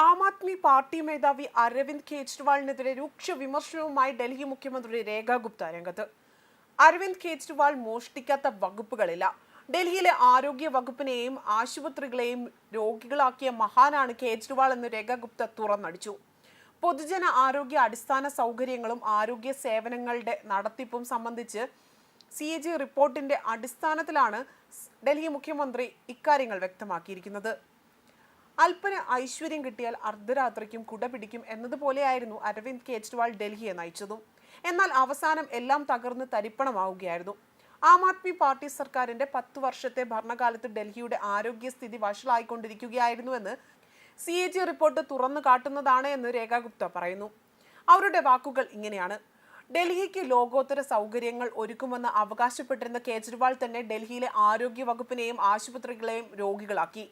Aam Aadmi party മേധാവി അരവിന്ദ് കെജ്രിവാളിനെതിരെ രൂക്ഷ വിമർശനവുമായി ഡൽഹി മുഖ്യമന്ത്രി രേഖ ഗുപ്ത രംഗത്ത്. അരവിന്ദ് കെജ്രിവാൾ മോഷ്ടിക്കാത്ത വകുപ്പുകളില്ല. ഡൽഹിയിലെ ആരോഗ്യ വകുപ്പിനെയും ആശുപത്രികളെയും രോഗികളാക്കിയ മഹാനാണ് കേജ്രിവാൾ എന്ന് രേഖ ഗുപ്ത തുറന്നടിച്ചു. പൊതുജന ആരോഗ്യ അടിസ്ഥാന സൗകര്യങ്ങളും ആരോഗ്യ സേവനങ്ങളുടെ നടത്തിപ്പും സംബന്ധിച്ച് സി എ ജി റിപ്പോർട്ടിന്റെ അടിസ്ഥാനത്തിലാണ് ഡൽഹി മുഖ്യമന്ത്രി ഇക്കാര്യങ്ങൾ വ്യക്തമാക്കിയിരിക്കുന്നത്. അല്പന് ഐശ്വര്യം കിട്ടിയാൽ അർദ്ധരാത്രിക്കും കുട പിടിക്കും എന്നതുപോലെയായിരുന്നു അരവിന്ദ് കെജ്രിവാൾ ഡൽഹിയെ നയിച്ചതും. എന്നാൽ അവസാനം എല്ലാം തകർന്ന് തരിപ്പണമാവുകയായിരുന്നു. ആം ആദ്മി പാർട്ടി സർക്കാരിന്റെ പത്തു വർഷത്തെ ഭരണകാലത്ത് ഡൽഹിയുടെ ആരോഗ്യസ്ഥിതി വഷളായിക്കൊണ്ടിരിക്കുകയായിരുന്നുവെന്ന് സി എ ജി റിപ്പോർട്ട് തുറന്നു കാട്ടുന്നതാണ് എന്ന് രേഖ ഗുപ്ത പറയുന്നു. അവരുടെ വാക്കുകൾ ഇങ്ങനെയാണ്. ഡൽഹിക്ക് ലോകോത്തര സൗകര്യങ്ങൾ ഒരുക്കുമെന്ന് അവകാശപ്പെട്ടിരുന്ന കേജ്രിവാൾ തന്നെ ഡൽഹിയിലെ ആരോഗ്യ വകുപ്പിനെയും ആശുപത്രികളെയും രോഗികളാക്കി.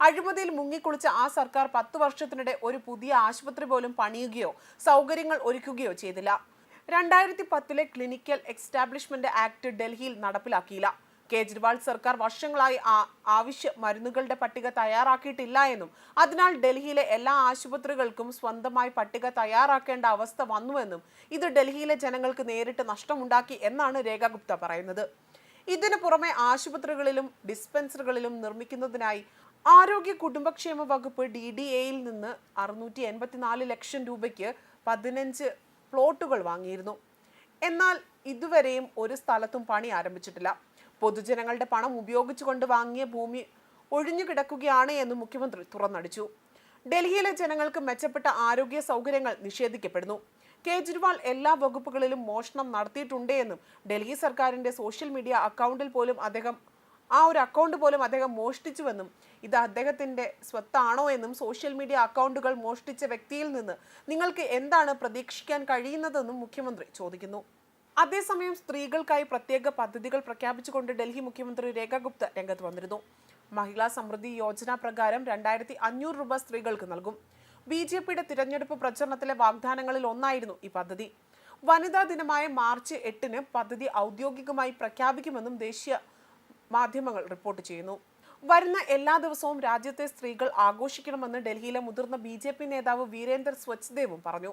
അഴിമതിയിൽ മുങ്ങിക്കുളിച്ച ആ സർക്കാർ പത്ത് വർഷത്തിനിടെ ഒരു പുതിയ ആശുപത്രി പോലും പണിയുകയോ സൗകര്യങ്ങൾ ഒരുക്കുകയോ ചെയ്തില്ല. രണ്ടായിരത്തി പത്തിലെ ക്ലിനിക്കൽ എക്സ്റ്റാബ്ലിഷ്മെന്റ് ആക്ട് ഡൽഹിയിൽ നടപ്പിലാക്കിയില്ല. കേജ്രിവാൾ സർക്കാർ വർഷങ്ങളായി ആ- ആവശ്യ മരുന്നുകളുടെ പട്ടിക തയ്യാറാക്കിയിട്ടില്ല എന്നും അതിനാൽ ഡൽഹിയിലെ എല്ലാ ആശുപത്രികൾക്കും സ്വന്തമായി പട്ടിക തയ്യാറാക്കേണ്ട അവസ്ഥ വന്നുവെന്നും ഇത് ഡൽഹിയിലെ ജനങ്ങൾക്ക് നേരിട്ട് നഷ്ടമുണ്ടാക്കി എന്നാണ് രേഖ ഗുപ്ത പറയുന്നത്. ഇതിനു പുറമെ ആശുപത്രികളിലും ഡിസ്പെൻസറികളിലും നിർമ്മിക്കുന്നതിനായി ആരോഗ്യ കുടുംബക്ഷേമ വകുപ്പ് ഡി ഡി എയിൽ നിന്ന് അറുന്നൂറ്റി എൺപത്തിനാല് ലക്ഷം രൂപയ്ക്ക് പതിനഞ്ച് പ്ലോട്ടുകൾ വാങ്ങിയിരുന്നു. എന്നാൽ ഇതുവരെയും ഒരു സ്ഥലത്തും പണി ആരംഭിച്ചിട്ടില്ല. പൊതുജനങ്ങളുടെ പണം ഉപയോഗിച്ചുകൊണ്ട് വാങ്ങിയ ഭൂമി ഒഴിഞ്ഞു കിടക്കുകയാണ് എന്ന് മുഖ്യമന്ത്രി തുറന്നടിച്ചു. ഡൽഹിയിലെ ജനങ്ങൾക്ക് മെച്ചപ്പെട്ട ആരോഗ്യ സൗകര്യങ്ങൾ നിഷേധിക്കപ്പെടുന്നു. കേജ്രിവാൾ എല്ലാ വകുപ്പുകളിലും മോഷണം നടത്തിയിട്ടുണ്ട് എന്നും ഡൽഹി സർക്കാരിന്റെ സോഷ്യൽ മീഡിയ അക്കൗണ്ടിൽ പോലും അദ്ദേഹം ആ ഒരു അക്കൗണ്ട് പോലും അദ്ദേഹം മോഷ്ടിച്ചുവെന്നും ഇത് അദ്ദേഹത്തിന്റെ സ്വത്താണോ എന്നും സോഷ്യൽ മീഡിയ അക്കൗണ്ടുകൾ മോഷ്ടിച്ച വ്യക്തിയിൽ നിന്ന് നിങ്ങൾക്ക് എന്താണ് പ്രതീക്ഷിക്കാൻ കഴിയുന്നതെന്നും മുഖ്യമന്ത്രി ചോദിക്കുന്നു. അതേസമയം സ്ത്രീകൾക്കായി പ്രത്യേക പദ്ധതികൾ പ്രഖ്യാപിച്ചുകൊണ്ട് ഡൽഹി മുഖ്യമന്ത്രി രേഖ ഗുപ്ത രംഗത്ത് വന്നിരുന്നു. മഹിളാ സമൃദ്ധി യോജന പ്രകാരം രണ്ടായിരത്തി അഞ്ഞൂറ് രൂപ സ്ത്രീകൾക്ക് നൽകും. ബി ജെ പിയുടെ തിരഞ്ഞെടുപ്പ് പ്രചരണത്തിലെ വാഗ്ദാനങ്ങളിൽ ഒന്നായിരുന്നു ഈ പദ്ധതി. വനിതാ ദിനമായ മാർച്ച് എട്ടിന് പദ്ധതി ഔദ്യോഗികമായി പ്രഖ്യാപിക്കുമെന്നും ദേശീയ മാധ്യമങ്ങൾ റിപ്പോർട്ട് ചെയ്യുന്നു. വരുന്ന എല്ലാ ദിവസവും രാജ്യത്തെ സ്ത്രീകൾ ആഘോഷിക്കണമെന്ന് ഡൽഹിയിലെ മുതിർന്ന ബി ജെ പി നേതാവ് വീരേന്ദർ സ്വച്ഛദേവും പറഞ്ഞു.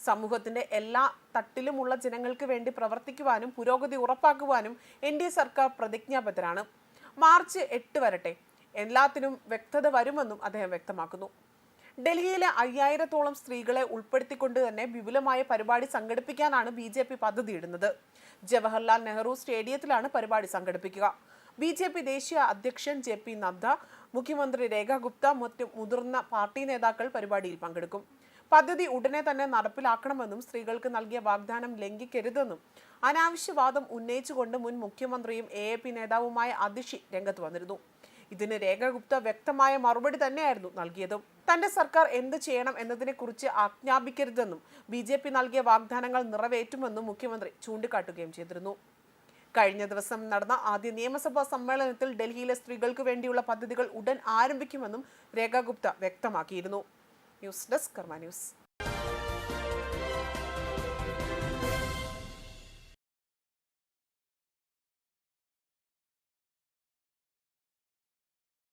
സമൂഹത്തിന്റെ എല്ലാ തട്ടിലുമുള്ള ജനങ്ങൾക്ക് വേണ്ടി പ്രവർത്തിക്കുവാനും പുരോഗതി ഉറപ്പാക്കുവാനും എൻ ഡി എ സർക്കാർ പ്രതിജ്ഞാബദ്ധരാണ്. മാർച്ച് എട്ട് വരട്ടെ എല്ലാത്തിനും വ്യക്തത വരുമെന്നും അദ്ദേഹം വ്യക്തമാക്കുന്നു. ഡൽഹിയിലെ അയ്യായിരത്തോളം സ്ത്രീകളെ ഉൾപ്പെടുത്തിക്കൊണ്ട് തന്നെ വിപുലമായ പരിപാടി സംഘടിപ്പിക്കാനാണ് ബി ജെ പി പദ്ധതിയിടുന്നത്. ജവഹർലാൽ നെഹ്റു സ്റ്റേഡിയത്തിലാണ് പരിപാടി സംഘടിപ്പിക്കുക. ബി ജെ പി ദേശീയ അധ്യക്ഷൻ ജെ പി നദ്ദ മുഖ്യമന്ത്രി രേഖ ഗുപ്ത മറ്റു മുതിർന്ന പാർട്ടി നേതാക്കൾ പരിപാടിയിൽ പങ്കെടുക്കും. പദ്ധതി ഉടനെ തന്നെ നടപ്പിലാക്കണമെന്നും സ്ത്രീകൾക്ക് നൽകിയ വാഗ്ദാനം ലംഘിക്കരുതെന്നും അനാവശ്യവാദം ഉന്നയിച്ചുകൊണ്ട് മുൻ മുഖ്യമന്ത്രിയും എ എ പി നേതാവുമായ അതിഷി രംഗത്ത് വന്നിരുന്നു. ഇതിന് രേഖ ഗുപ്ത വ്യക്തമായ മറുപടി തന്നെയായിരുന്നു നൽകിയതും. തന്റെ സർക്കാർ എന്ത് ചെയ്യണം എന്നതിനെക്കുറിച്ച് ആജ്ഞാപിക്കരുതെന്നും ബി ജെ പി നൽകിയ വാഗ്ദാനങ്ങൾ നിറവേറ്റുമെന്നും മുഖ്യമന്ത്രി ചൂണ്ടിക്കാട്ടുകയും ചെയ്തിരുന്നു. കഴിഞ്ഞ ദിവസം നടന്ന ആദ്യ നിയമസഭാ സമ്മേളനത്തിൽ ഡൽഹിയിലെ സ്ത്രീകൾക്ക് വേണ്ടിയുള്ള പദ്ധതികൾ ഉടൻ ആരംഭിക്കുമെന്നും രേഖ ഗുപ്ത വ്യക്തമാക്കിയിരുന്നു. News desk Karma news.